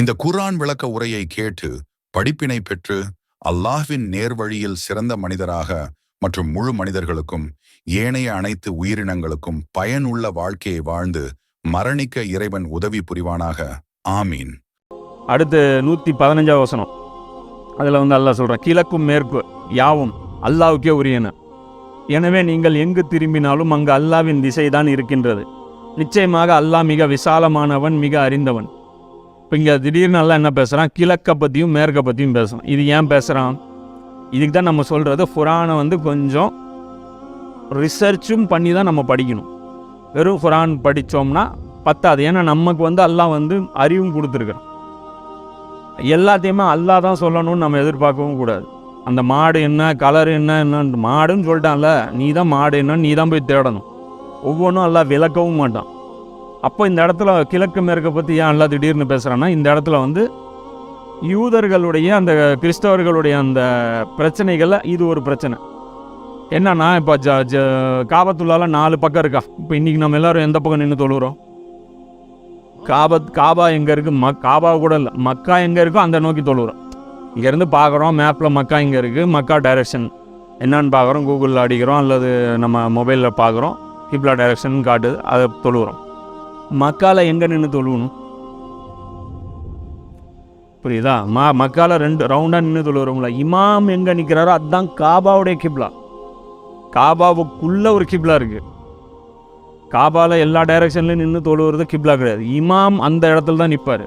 இந்த குர்ஆன் விளக்க உரையை கேட்டு படிப்பினை பெற்று அல்லாஹ்வின் நேர்வழியில் சிறந்த மனிதராக மற்றும் முழு மனிதர்களுக்கும் ஏனைய அனைத்து உயிரினங்களுக்கும் பயனுள்ள வாழ்க்கையை வாழ்ந்து மரணிக்க இறைவன் உதவி புரிவானாக. ஆமீன். அடுத்து நூற்றி பதினஞ்சாவது வசனம். அதில் வந்து அல்லாஹ் சொல்கிறான் கிழக்கும் மேற்கு யாவும் அல்லாவுக்கே உரியன. எனவே நீங்கள் எங்கு திரும்பினாலும் அங்கு அல்லாவின் திசைதான் இருக்கின்றது. நிச்சயமாக அல்லாஹ் மிக விசாலமானவன் மிக அறிந்தவன். இப்போ இங்கே திடீர்னு எல்லாம் என்ன பேசுகிறான் கிழக்கை பற்றியும் மேற்கை பற்றியும் பேசுகிறான் இது ஏன் பேசுகிறான் இதுக்கு தான் நம்ம சொல்கிறது ஃபுரானை வந்து கொஞ்சம் ரிசர்ச்சும் பண்ணி தான் நம்ம படிக்கணும். வெறும் ஃபுரான் படித்தோம்னா பத்தாது. ஏன்னா நமக்கு வந்து அல்லாஹ் வந்து அறிவும் கொடுத்துருக்குறான். எல்லாத்தையுமே அல்லாஹ் தான் சொல்லணும்னு நம்ம எதிர்பார்க்கவும் கூடாது. அந்த மாடு என்ன கலர் என்ன என்ன மாடுன்னு சொல்லிட்டான்ல நீ தான் மாடு என்னன்னு நீ தான் போய் தேடணும். ஒவ்வொன்றும் எல்லாம் விளக்கவும் மாட்டான். அப்போ இந்த இடத்துல கிழக்கு மேற்கை பற்றி ஏன் எல்லாம் திடீர்னு பேசுகிறான்னா இந்த இடத்துல வந்து யூதர்களுடைய அந்த கிறிஸ்தவர்களுடைய அந்த பிரச்சனைகளில் இது ஒரு பிரச்சனை. என்னன்னா இப்போ ஜ ஜ காபத்துள்ளால நாலு பக்கம் இருக்கா? இப்போ இன்றைக்கி நம்ம எல்லோரும் எந்த பக்கம் நின்று தொழுகிறோம்? காபத் காபா எங்கே இருக்குது மக் காபா கூட இல்லை. மக்கா எங்கே இருக்கோ அந்த நோக்கி தொழுகிறோம். இங்கேருந்து பார்க்குறோம் மேப்பில் மக்கா இங்கே இருக்குது மக்கா டைரக்ஷன் என்னன்னு பார்க்குறோம் கூகுளில் அடிக்கிறோம் அல்லது நம்ம மொபைலில் பார்க்குறோம் கிப்லா டைரக்ஷன் காட்டுது அதை தொழுகிறோம். மக்கால எங்கே நின்று தொழுவணும்? புரியுதா? மா மக்கால ரெண்டு ரவுண்டாக நின்று தொழுவுறவங்களா? இமாம் எங்கே நிற்கிறாரோ அதுதான் காபாவுடைய கிப்லா. காபாவுக்குள்ளே ஒரு கிப்லா இருக்குது காபாவில் எல்லா டைரக்ஷன்லையும் நின்று தொழுவுறது கிப்லா கிடையாது. இமாம் அந்த இடத்துல தான் நிற்பார்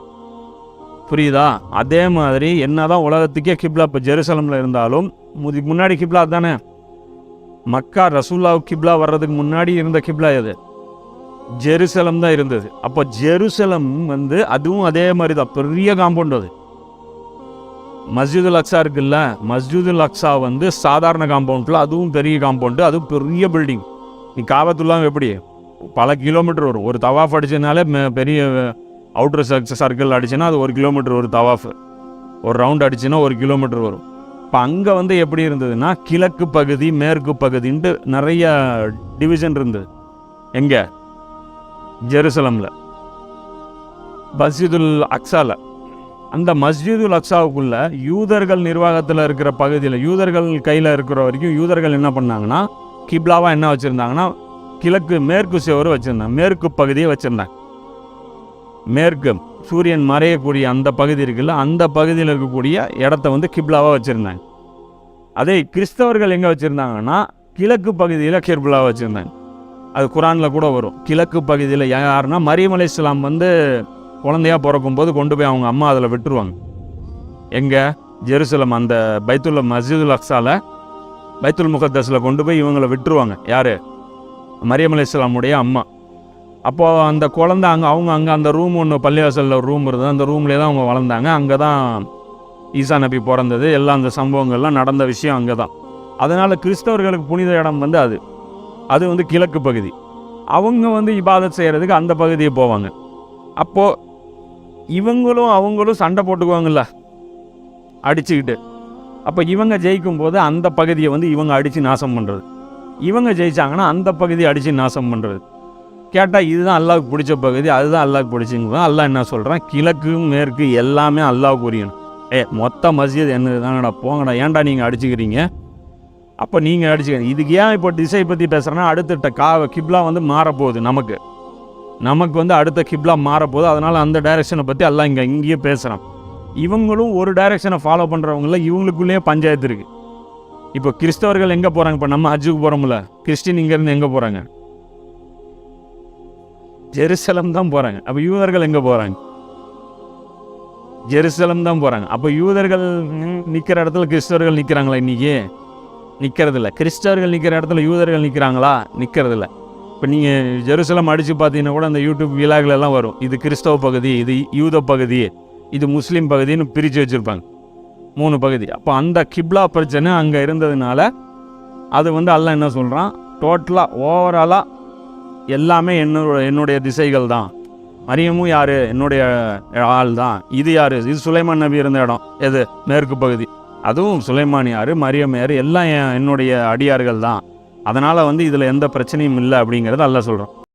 புரியுதா? அதே மாதிரி என்னதான் உலகத்துக்கே கிப்லா இப்போ ஜெருசலமில் இருந்தாலும் முதி முன்னாடி கிப்லா தானே மக்கா ரசூல்லாவு கிப்லா வர்றதுக்கு முன்னாடி இருந்த கிப்லா எது? ஜெருசலம் தான் இருந்தது. அப்போ ஜெருசலம் வந்து அதுவும் அதே மாதிரி தான் பெரிய காம்பவுண்ட் அது. மஸ்ஜிதுல் அக்ஸா இருக்குல்ல மஸ்ஜிதுல் அக்ஸா வந்து சாதாரண காம்பவுண்டில் அதுவும் பெரிய காம்பவுண்டு அதுவும் பெரிய பில்டிங் நீ காபத்துல்லாம் எப்படி? பல கிலோமீட்டர் வரும். ஒரு தவாஃப் அடிச்சதுனாலே பெரிய அவுட்டர் சர்க்கிள் அடிச்சுன்னா அது ஒரு கிலோமீட்டர் ஒரு தவாஃப். ஒரு ரவுண்ட் அடிச்சுன்னா ஒரு கிலோமீட்டர் வரும். இப்போ அங்கே வந்து எப்படி இருந்ததுன்னா கிழக்கு பகுதி மேற்கு பகுதின்ட்டு நிறைய டிவிஷன் இருந்தது. எங்கே? ஜெருசலமில். மஸ்ஜிதுல் அக்ஸாவில் அந்த மஸ்ஜிதுல் அக்ஸாவுக்குள்ளே யூதர்கள் நிர்வாகத்தில் இருக்கிற பகுதியில் யூதர்கள் கையில் இருக்கிற வரைக்கும் யூதர்கள் என்ன பண்ணாங்கன்னா கிப்லாவாக என்ன வச்சுருந்தாங்கன்னா கிழக்கு மேற்கு சுவர் வச்சுருந்தாங்க. மேற்கு பகுதியை வச்சுருந்தாங்க. மேற்கு சூரியன் மறையக்கூடிய அந்த பகுதி இருக்குல்ல அந்த பகுதியில் இருக்கக்கூடிய இடத்த வந்து கிப்லாவாக வச்சுருந்தாங்க. அதே கிறிஸ்தவர்கள் எங்கே வச்சுருந்தாங்கன்னா கிழக்கு பகுதியில் கிர்புலாவை வச்சுருந்தாங்க. அது குரானில் கூட வரும். கிழக்கு பகுதியில் யாருன்னா மரியம் அலை இஸ்லாம் வந்து குழந்தையா பிறக்கும்போது கொண்டு போய் அவங்க அம்மா அதில் விட்டுருவாங்க. எங்கே? ஜெருசலம் அந்த பைத்துல்ல மஸ்ஜிதுல் அக்ஸால பைத்துல் முகத்தஸில் கொண்டு போய் இவங்களை விட்டுருவாங்க. யார்? மரியம் இஸ்லாமுடைய அம்மா. அப்போது அந்த குழந்தை அங்கே அவங்க அங்கே அந்த ரூம் ஒன்று பள்ளிவாசலில் ரூம் இருந்தது. அந்த ரூம்லேயே தான் அவங்க வளர்ந்தாங்க. அங்கே தான் ஈசா நபி பிறந்தது. எல்லாம் அந்த சம்பவங்கள்லாம் நடந்த விஷயம் அங்கே தான் அதனால் கிறிஸ்தவர்களுக்கு புனித இடம் வந்து அது. அது வந்து கிழக்கு பகுதி. அவங்க வந்து இபாதத் செய்கிறதுக்கு அந்த பகுதியை போவாங்க. அப்போது இவங்களும் அவங்களும் சண்டை போட்டுக்குவாங்கல்ல. அடிச்சுக்கிட்டு. அப்போ இவங்க ஜெயிக்கும் போது அந்த பகுதியை வந்து இவங்க அடித்து நாசம் பண்ணுறது இவங்க ஜெயிச்சாங்கன்னா அந்த பகுதியை அடித்து நாசம் பண்ணுறது கேட்டால் இதுதான் அல்லாவுக்கு பிடிச்ச பகுதி அதுதான் அல்லாவுக்கு பிடிச்சிங்க அல்லாஹ் என்ன சொல்கிறான் கிழக்கு மேற்கு எல்லாமே அல்லாவுக்கு உரியணும் ஏ மொத்த மஸ்ஜித் என்னது தாங்கடா போங்கடா. ஏன்டா நீங்கள் அடிச்சுக்கிறீங்க? அப்போ நீங்கள் அடிச்சுக்கிறீங்க இதுக்கு ஏன் இப்போ திசை பற்றி பேசுகிறேன்னா அடுத்த கா கிப்லா வந்து மாறப்போகுது நமக்கு. நமக்கு வந்து அடுத்த கிப்லா மாறப்போகுது. அதனால் அந்த டைரெக்ஷனை பற்றி எல்லாம் இங்கே இங்கேயே பேசுகிறான் இவங்களும் ஒரு டைரெக்ஷனை ஃபாலோ பண்ணுறவங்கள இவங்களுக்குள்ளேயே பஞ்சாயத்து இருக்குது இப்போ கிறிஸ்தவர்கள் எங்கே போகிறாங்க இப்போ நம்ம ஹஜ்ஜுக்கு போகிறோம்ல கிறிஸ்டின் இங்கேருந்து எங்கே போகிறாங்க ஜெருசலம் தான் போகிறாங்க அப்போ யூதர்கள் எங்கே போகிறாங்க ஜெருசலம் தான் போகிறாங்க அப்போ யூதர்கள் நிற்கிற இடத்துல கிறிஸ்தவர்கள் நிற்கிறாங்களா இன்றைக்கி நிற்கிறதில்ல கிறிஸ்டர்கள் நிற்கிற இடத்துல யூதர்கள் நிற்கிறாங்களா நிற்கிறதில்ல இப்போ நீங்கள் ஜெருசலம் அடித்து பார்த்தீங்கன்னா கூட அந்த யூடியூப் விழாக்களெல்லாம் வரும். இது கிறிஸ்தவ பகுதி இது யூத பகுதி இது முஸ்லீம் பகுதின்னு பிரித்து வச்சுருப்பாங்க. மூணு பகுதி. அப்போ அந்த கிப்லா பிரச்சனை அங்கே இருந்ததுனால அது வந்து அல்ல என்ன சொல்கிறான் டோட்டலாக ஓவராலாக எல்லாமே என்னோட என்னுடைய திசைகள் தான். மரியமும் யார்? என்னுடைய ஆள் தான். இது யார்? இது சுலைமான் நபி இருந்த இடம். எது? மேற்கு பகுதி. அதுவும் சுலைமானியார் மரியமையார் எல்லாம் என் என்னுடைய அடியார்கள் தான் அதனால் வந்து இதில் எந்த பிரச்சனையும் இல்லை அப்படிங்கிறத அல்ல சொல்கிறோம்